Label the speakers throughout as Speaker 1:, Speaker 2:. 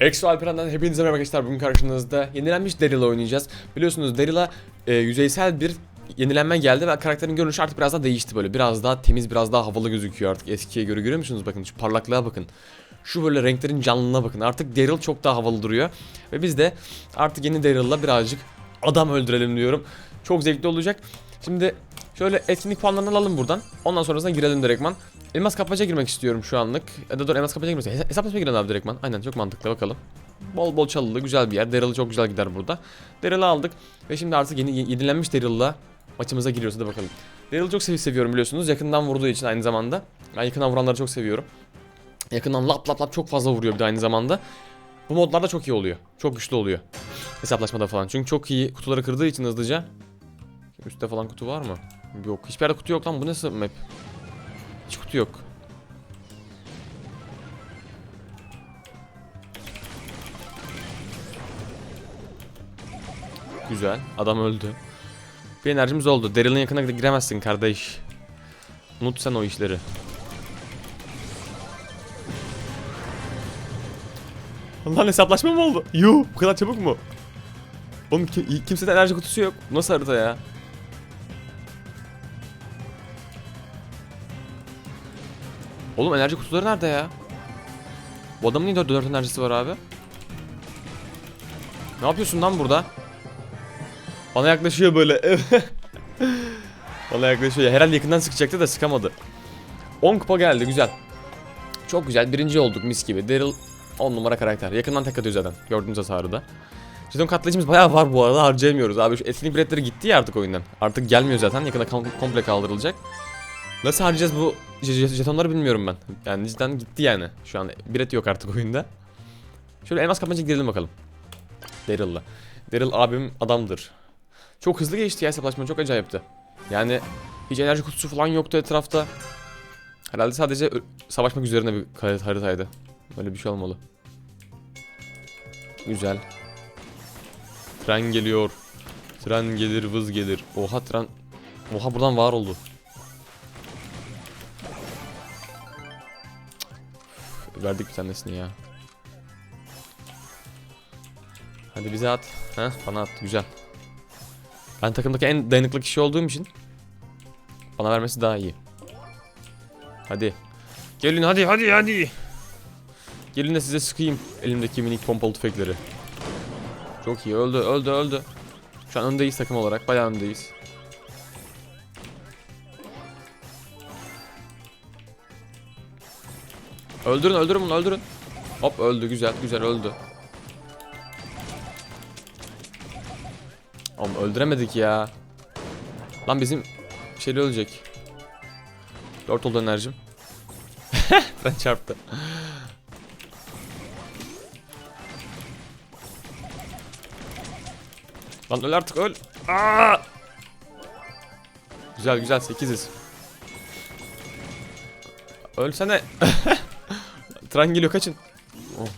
Speaker 1: Exo Alperen'den hepinize merhaba arkadaşlar. Bugün karşınızda yenilenmiş Daryl'la oynayacağız. Biliyorsunuz Daryl'a e, yüzeysel bir yenilenme geldi ve karakterin görünüşü artık biraz daha değişti böyle. Biraz daha temiz, biraz daha havalı gözüküyor artık eskiye göre. Görüyor musunuz? Bakın şu parlaklığa bakın. Şu böyle renklerin canlılığına bakın. Artık Daryl çok daha havalı duruyor. Ve biz de artık yeni Daryl'la birazcık adam öldürelim diyorum. Çok zevkli olacak. Şimdi şöyle etkinlik puanlarını alalım buradan. Ondan sonrasında girelim direktman. Elmas kapmaca girmek istiyorum şu anlık. Ya da dur elmas kapmaca girmek istiyorum. Hesaplaşma girelim abi direktman. Aynen çok mantıklı bakalım. Bol bol çalılı güzel bir yer. Daryl'ı çok güzel gider burada. Daryl'ı aldık. Ve şimdi artık yeni yenilenmiş Daryl'la maçımıza giriyoruz. Hadi bakalım. Daryl'ı çok sev seviyorum biliyorsunuz. Yakından vurduğu için aynı zamanda. Ben yakından vuranları çok seviyorum. Yakından lap lap lap çok fazla vuruyor bir de aynı zamanda. Bu modlarda çok iyi oluyor. Çok güçlü oluyor. Hesaplaşmada falan. Çünkü çok iyi kutuları kırdığı için hızlıca. Üstte falan kutu var mı? Yok. Hiçbir yerde kutu yok lan. Bu nasıl map? Hiç kutu yok. Güzel. Adam öldü. Bir enerjimiz oldu. Daryl'ın yakına giremezsin kardeş. Unut sen o işleri. Lan hesaplaşma mı oldu? Yuh bu kadar çabuk mu? Oğlum kim, kimsede enerji kutusu yok. Nasıl harita ya? Oğlum enerji kutuları nerede ya? Bu adamın niye 4, 4 enerjisi var abi? Ne yapıyorsun lan burada? Bana yaklaşıyor böyle. Bana yaklaşıyor. Herhalde yakından sıkacaktı da sıkamadı. 10 kupa geldi güzel. Çok güzel. Birinci olduk mis gibi. Daryl 10 numara karakter. Yakından tek atıyor zaten. Gördüğünüz hasarı. Jeton katlayıcımız bayağı var bu arada harcayamıyoruz abi. Şu etkinlik biletleri gitti ya artık oyundan. Artık gelmiyor zaten. Yakında kom- komple kaldırılacak. Nasıl harcayacağız bu jetonları bilmiyorum ben. Yani cidden gitti yani. Şu an bilet yok artık oyunda. Şöyle elmas kapmaca girelim bakalım. Daryl'la. Daryl abim adamdır. Çok hızlı geçti ya hesaplaşma çok acayipti. Yani hiç enerji kutusu falan yoktu etrafta. Herhalde sadece savaşmak üzerine bir har- haritaydı. Böyle bir şey olmalı. Güzel. Tren geliyor. Tren gelir vız gelir. Oha tren. Oha buradan var oldu. Verdik bir tanesini ya. Hadi bize at. Heh bana at güzel. Ben takımdaki en dayanıklı kişi olduğum için bana vermesi daha iyi. Hadi. Gelin hadi hadi hadi. Gelin de size sıkayım elimdeki minik pompalı tüfekleri. Çok iyi öldü öldü öldü. Şu an öndeyiz takım olarak bayağı öndeyiz. Öldürün öldürün bunu öldürün. Hop öldü güzel güzel öldü. Oğlum öldüremedik ya. Lan bizim şeyli ölecek. 4 oldu enerjim. ben çarptı. Lan öl artık öl. Aa! Güzel güzel 8'iz. Ölsene. Tren geliyor kaçın. Oh.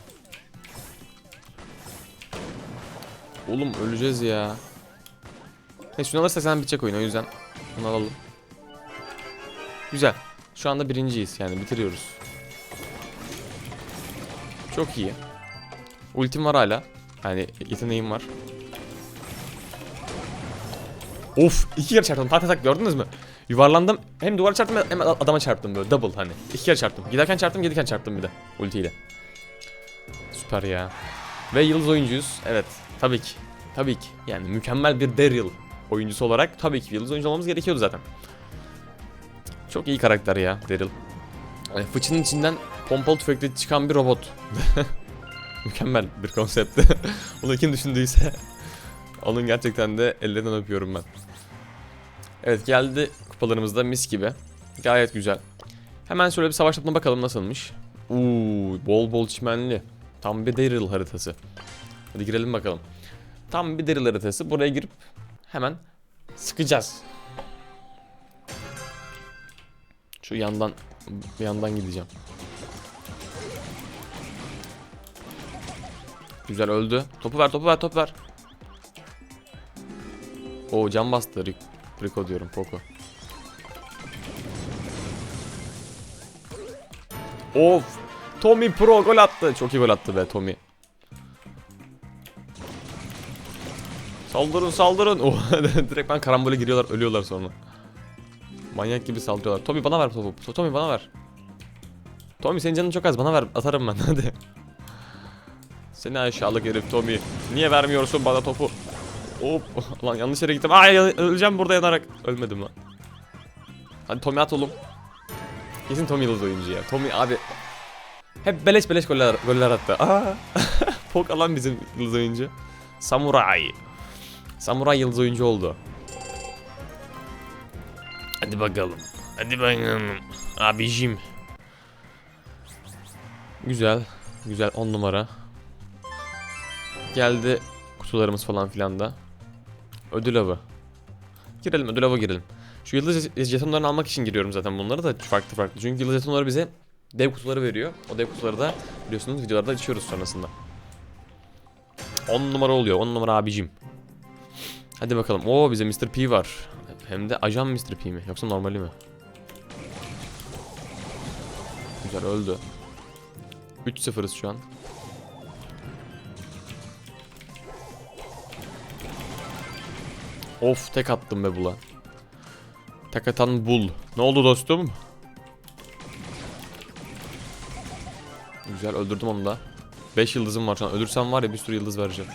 Speaker 1: Oğlum öleceğiz ya. Neyse şunu alırsak sen bitecek oyun o yüzden. Bunu alalım. Güzel. Şu anda birinciyiz yani bitiriyoruz. Çok iyi. Ultim var hala. Yani yeteneğim var. Of iki kere çarptım tak tak gördünüz mü? Yuvarlandım hem duvara çarptım hem adama çarptım böyle double hani. İki kere çarptım. Giderken çarptım gelirken çarptım bir de ultiyle. Süper ya. Ve yıldız oyuncuyuz. Evet tabii ki. Tabii ki. Yani mükemmel bir Daryl oyuncusu olarak tabii ki yıldız oyuncu olmamız gerekiyordu zaten. Çok iyi karakter ya Daryl. Yani fıçının içinden pompalı tüfekle çıkan bir robot. Mükemmel bir konsept. Onu kim düşündüyse onun gerçekten de ellerinden öpüyorum ben. Evet geldi kupalarımızda mis gibi. Gayet güzel. Hemen şöyle bir savaş topuna bakalım nasılmış. Uuu bol bol çimenli. Tam bir Daryl haritası. Hadi girelim bakalım. Tam bir Daryl haritası. Buraya girip hemen sıkacağız. Şu yandan bir yandan gideceğim. Güzel öldü. Topu ver, topu ver, topu ver. O cam bastı. Poco diyorum Poco. Of. Tommy Pro gol attı. Çok iyi gol attı be Tommy. Saldırın saldırın. Oh, direkt ben karambole giriyorlar ölüyorlar sonra. Manyak gibi saldırıyorlar. Tommy bana ver topu. Tommy bana ver. Tommy senin canın çok az bana ver atarım ben hadi. Seni aşağılık herif Tommy. Niye vermiyorsun bana topu? Hop. Lan yanlış yere gittim. Ay öleceğim burada yanarak. Ölmedim lan. Hadi Tommy at oğlum. Kesin Tommy yıldız oyuncu ya. Tommy abi. Hep beleş beleş goller, goller attı. Aa. Pok alan bizim yıldız oyuncu. Samuray. Samuray yıldız oyuncu oldu. Hadi bakalım. Hadi bakalım. Abicim. Güzel. Güzel 10 numara. Geldi kutularımız falan filan da. Ödül avı. Girelim ödül avı girelim. Şu yıldız jetonlarını almak için giriyorum zaten bunları da farklı farklı. Çünkü yıldız jetonları bize dev kutuları veriyor. O dev kutuları da biliyorsunuz videolarda açıyoruz sonrasında. 10 numara oluyor. 10 numara abicim. Hadi bakalım. Oo bize Mr. P var. Hem de ajan Mr. P mi? Yoksa normali mi? Güzel öldü. 3-0'ız şu an. Of tek attım be bula. Tek atan bul. Ne oldu dostum? Güzel öldürdüm onu da. 5 yıldızım var şu an. Ölürsem var ya bir sürü yıldız vereceğim.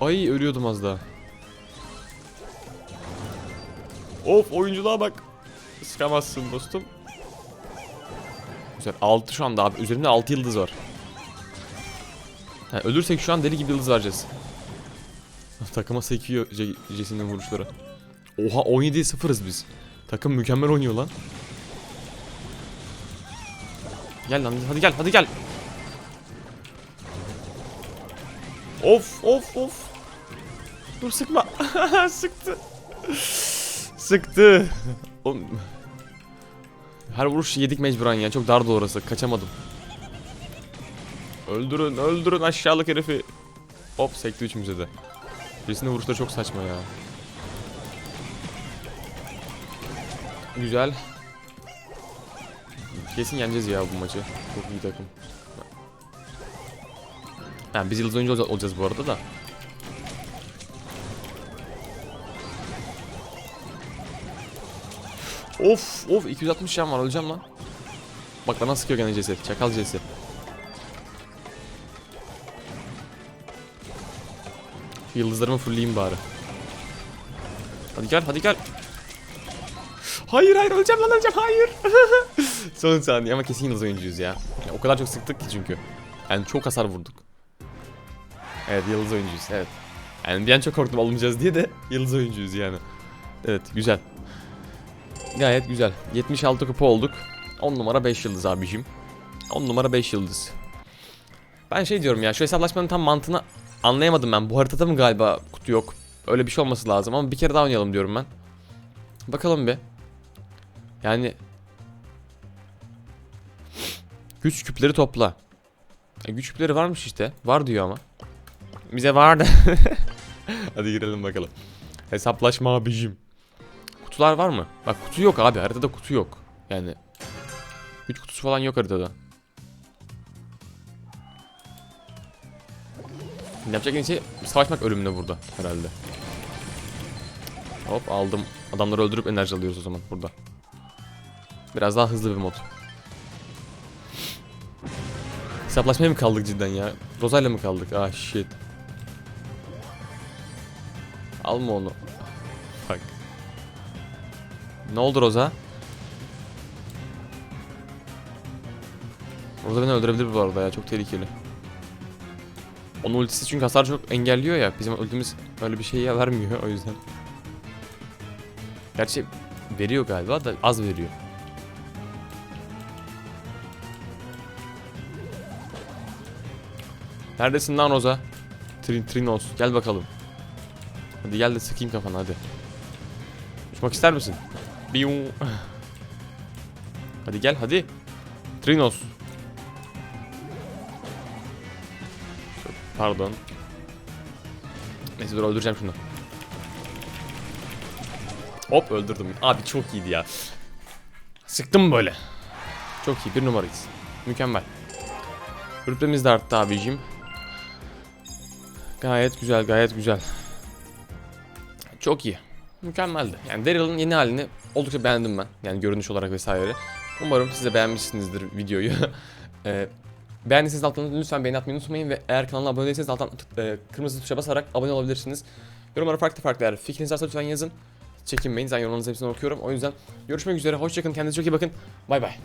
Speaker 1: Ay ölüyordum az daha. Of oyunculuğa bak. Sıkamazsın dostum. Güzel 6 şu anda abi. Üzerimde 6 yıldız var. Ha, ölürsek şu an deli gibi yıldız vereceğiz. Takıma sekiyor Jesse'nin vuruşları. Oha 17'ye 0'ız biz. Takım mükemmel oynuyor lan. Gel lan hadi gel hadi gel. Of of of. Dur sıkma. Sıktı. Sıktı. Her vuruş yedik mecburen ya. Çok dardı orası. Kaçamadım. Öldürün, öldürün aşağılık herifi. Hop sekti üçümüze de. Birisinin vuruşları çok saçma ya. Güzel. Kesin yeneceğiz ya bu maçı. Çok iyi takım. Ha, biz yıldız oyuncu olacağız bu arada da. Of of 260 can var öleceğim lan. Bak bana sıkıyor gene ceset. Çakal ceset. Yıldızlarımı fullleyeyim bari. Hadi gel hadi gel. Hayır hayır öleceğim lan öleceğim hayır. Son saniye ama kesin yıldız oyuncuyuz ya. ya. O kadar çok sıktık ki çünkü. Yani çok hasar vurduk. Evet yıldız oyuncuyuz evet. Yani bir an çok korktum alınacağız diye de yıldız oyuncuyuz yani. Evet güzel. Gayet güzel. 76 kupa olduk. 10 numara 5 yıldız abicim. 10 numara 5 yıldız. Ben şey diyorum ya şu hesaplaşmanın tam mantığını anlayamadım ben. Bu haritada mı galiba kutu yok? Öyle bir şey olması lazım ama bir kere daha oynayalım diyorum ben. Bakalım bir. Yani güç küpleri topla. E, güç küpleri varmış işte. Var diyor ama. Bize vardı. Hadi girelim bakalım. Hesaplaşma abicim. Kutular var mı? Bak kutu yok abi. Haritada kutu yok. Yani güç kutusu falan yok haritada. Yapacak en şey savaşmak ölümüne burada herhalde. Hop aldım. Adamları öldürüp enerji alıyoruz o zaman burada. Biraz daha hızlı bir mod. Hesaplaşmaya mı kaldık cidden ya? Rozayla mı kaldık? Ah shit. Alma onu. Bak. Ne oldu Roza? Roza beni öldürebilir bu arada ya çok tehlikeli. Onun ultisi çünkü hasar çok engelliyor ya. Bizim ultimiz öyle bir şey vermiyor o yüzden. Gerçi veriyor galiba da az veriyor. Neredesin lan Roza? Trin Trinos gel bakalım. Hadi gel de sıkayım kafana hadi. Uçmak ister misin? Biyum. Hadi gel hadi. Trinos. Pardon. Neyse dur öldüreceğim şunu. Hop öldürdüm. Abi çok iyiydi ya. Sıktım böyle. Çok iyi bir numarayız. Mükemmel. Rütbemiz de arttı abicim. Gayet güzel gayet güzel. Çok iyi. Mükemmeldi. Yani Daryl'ın yeni halini oldukça beğendim ben. Yani görünüş olarak vesaire. Umarım siz de beğenmişsinizdir videoyu. Ee, beğendiyseniz alttan lütfen beğeni atmayı unutmayın ve eğer kanala abone değilseniz alttan e, kırmızı tuşa basarak abone olabilirsiniz. Yorumlara farklı farklı eğer fikriniz varsa lütfen yazın. Çekinmeyin. Zaten yorumlarınızı hepsini okuyorum. O yüzden görüşmek üzere. Hoşçakalın. Kendinize çok iyi bakın. Bay bay.